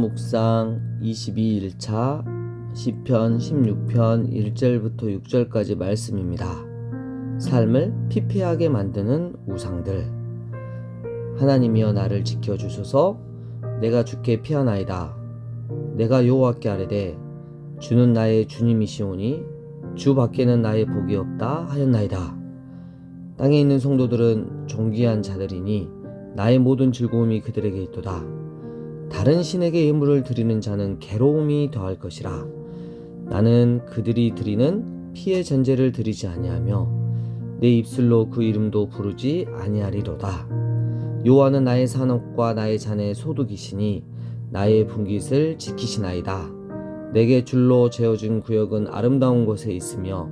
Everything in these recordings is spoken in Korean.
묵상 22일차 시편 16편 1절부터 6절까지 말씀입니다. 삶을 피폐하게 만드는 우상들. 하나님이여 나를 지켜 주소서. 내가 주께 피하나이다. 내가 여호와께 아뢰되 주는 나의 주님이시오니 주 밖에는 나의 복이 없다 하였나이다. 땅에 있는 성도들은 존귀한 자들이니 나의 모든 즐거움이 그들에게 있도다. 다른 신에게 예물을 드리는 자는 괴로움이 더할 것이라. 나는 그들이 드리는 피의 전제를 드리지 아니하며 내 입술로 그 이름도 부르지 아니하리로다. 요한은 나의 산업과 나의 잔의 소득이시니 나의 분깃을 지키시나이다. 내게 줄로 재어준 구역은 아름다운 곳에 있으며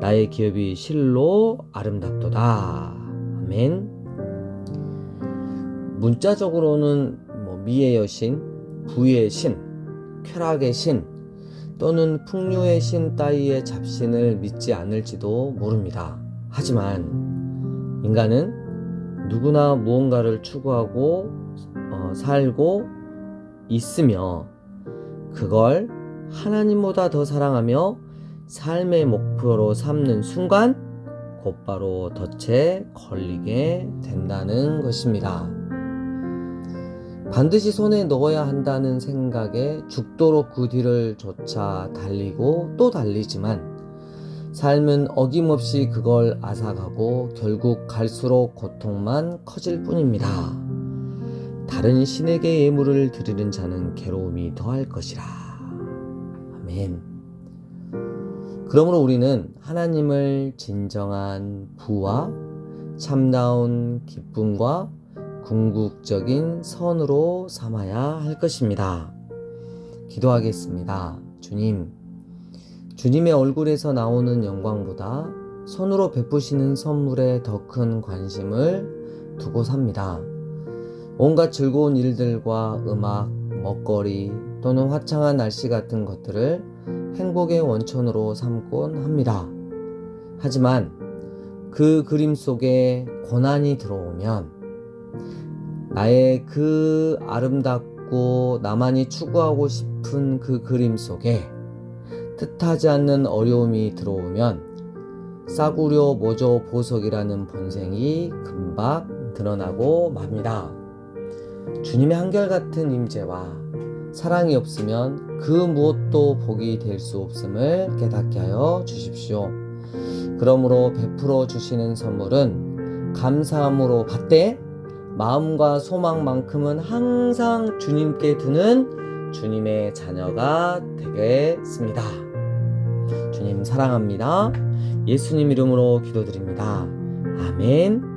나의 기업이 실로 아름답도다. 아멘. 문자적으로는 뭐 미의 여신, 부의 신, 쾌락의 신 또는 풍류의 신 따위의 잡신을 믿지 않을지도 모릅니다. 하지만 인간은 누구나 무언가를 추구하고 어, 살고 있으며 그걸 하나님보다 더 사랑하며 삶의 목표로 삼는 순간 곧바로 덫에 걸리게 된다는 것입니다. 반드시 손에 넣어야 한다는 생각에 죽도록 그 뒤를 쫓아 달리고 또 달리지만 삶은 어김없이 그걸 앗아가고 결국 갈수록 고통만 커질 뿐입니다. 다른 신에게 예물을 드리는 자는 괴로움이 더할 것이라. 아멘. 그러므로 우리는 하나님을 진정한 부와 참다운 기쁨과 궁극적인 선으로 삼아야 할 것입니다. 기도하겠습니다. 주님, 주님의 얼굴에서 나오는 영광보다 손으로 베푸시는 선물에 더 큰 관심을 두고 삽니다. 온갖 즐거운 일들과 음악, 먹거리 또는 화창한 날씨 같은 것들을 행복의 원천으로 삼곤 합니다. 하지만 그 그림 속에 고난이 들어오면 나의 그 아름답고 나만이 추구하고 싶은 그 그림 속에 뜻하지 않는 어려움이 들어오면 싸구려 모조 보석이라는 본생이 금방 드러나고 맙니다. 주님의 한결같은 임재와 사랑이 없으면 그 무엇도 복이 될 수 없음을 깨닫게 하여 주십시오. 그러므로 베풀어 주시는 선물은 감사함으로 받되 마음과 소망만큼은 항상 주님께 두는 주님의 자녀가 되겠습니다. 주님 사랑합니다. 예수님 이름으로 기도드립니다. 아멘.